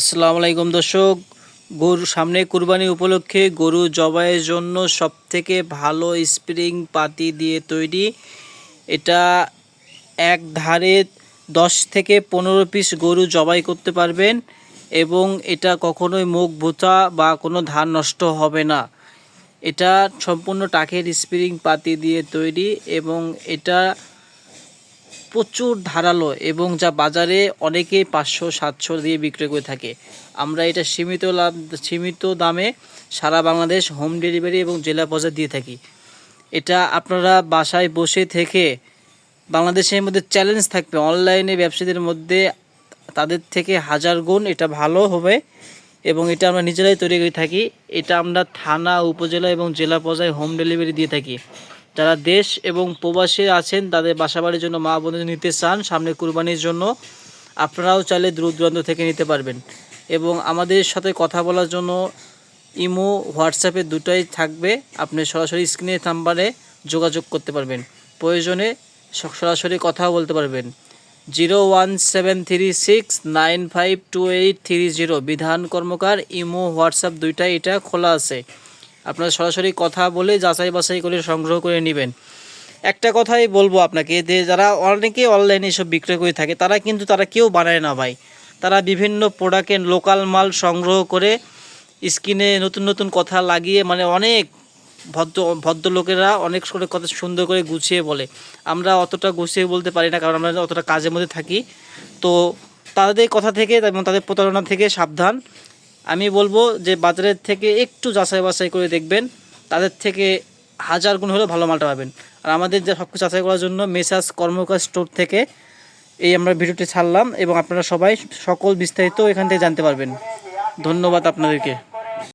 আসসালামু আলাইকুম দর্শক, গরু সামনে কুরবানি উপলক্ষে গরু জবাইয়ের জন্য সবথেকে ভালো স্প্রিং পাতি দিয়ে তৈরি। এটা এক ধারে দশ থেকে পনেরো পিস গরু জবাই করতে পারবেন এবং এটা কখনোই মুখ ভুতা বা কোনো ধান নষ্ট হবে না। এটা সম্পূর্ণ টাকের স্প্রিং পাতি দিয়ে তৈরি এবং এটা প্রচুর ধারালো এবং যা বাজারে অনেকে পাঁচশো, সাতশো দিয়ে বিক্রি করে থাকে। আমরা এটা সীমিত লাভ, সীমিত দামে সারা বাংলাদেশ হোম ডেলিভারি এবং জেলা পর্যায়ে দিয়ে থাকি। এটা আপনারা বাসায় বসে থেকে বাংলাদেশের মধ্যে চ্যালেঞ্জ থাকবে। অনলাইনে ব্যবসায়ীদের মধ্যে তাদের থেকে হাজার গুণ এটা ভালো হবে এবং এটা আমরা নিজেরাই তৈরি করে থাকি। এটা আমরা থানা, উপজেলা এবং জেলা পর্যায়ে হোম ডেলিভারি দিয়ে থাকি। যারা দেশ এবং প্রবাসী আছেন, তাদের বাসাবাড়ির জন্য মা বোনদের নিতে চান, সামনে কুরবানির জন্য, আপনারাও চাইলে দূর দূরান্ত থেকে নিতে পারবেন। এবং আমাদের সাথে কথা বলার জন্য ইমো, হোয়াটসঅ্যাপে দুটোই থাকবে। আপনি সরাসরি স্ক্রিনের নাম্বারে যোগাযোগ করতে পারবেন। প্রয়োজনে সরাসরি কথাও বলতে পারবেন। Zero one seven three six nine five two eight three zero. Bidhan Karmakar, imo, WhatsApp দুইটাই এটা খোলা আছে। আপনারা সরাসরি কথা বলে যাচাই বাছাই করে সংগ্রহ করে নেবেন। একটা কথাই বলব আপনাকে যে যারা অনেকে অনলাইনে এসব বিক্রয় করে থাকে, তারা কিন্তু তারা কেউ বানায় না ভাই। তারা বিভিন্ন প্রোডাক্টের লোকাল মাল সংগ্রহ করে স্কিনে নতুন নতুন কথা লাগিয়ে মানে অনেক ভদ্র, ভদ্রলোকেরা অনেক করে কথা সুন্দর করে গুছিয়ে বলে। আমরা অতটা গুছিয়ে বলতে পারি না কারণ আমরা অতটা কাজের মধ্যে থাকি। তো তাদের কথা থেকে এবং তাদের প্রতারণা থেকে সাবধান। আমি বলব যে বাজারের থেকে একটু যাচাই বাছাই করে দেখবেন। তাদের থেকে হাজার গুণ হলেও ভালো মালটা পাবেন। আর আমাদের যে সব কিছু যাচাই করার জন্য মেসাজ কর্মকার স্টোর থেকে এই আমরা ভিডিওটি ছাড়লাম এবং আপনারা সবাই সকল বিস্তারিত এখান থেকে জানতে পারবেন। ধন্যবাদ আপনাদেরকে।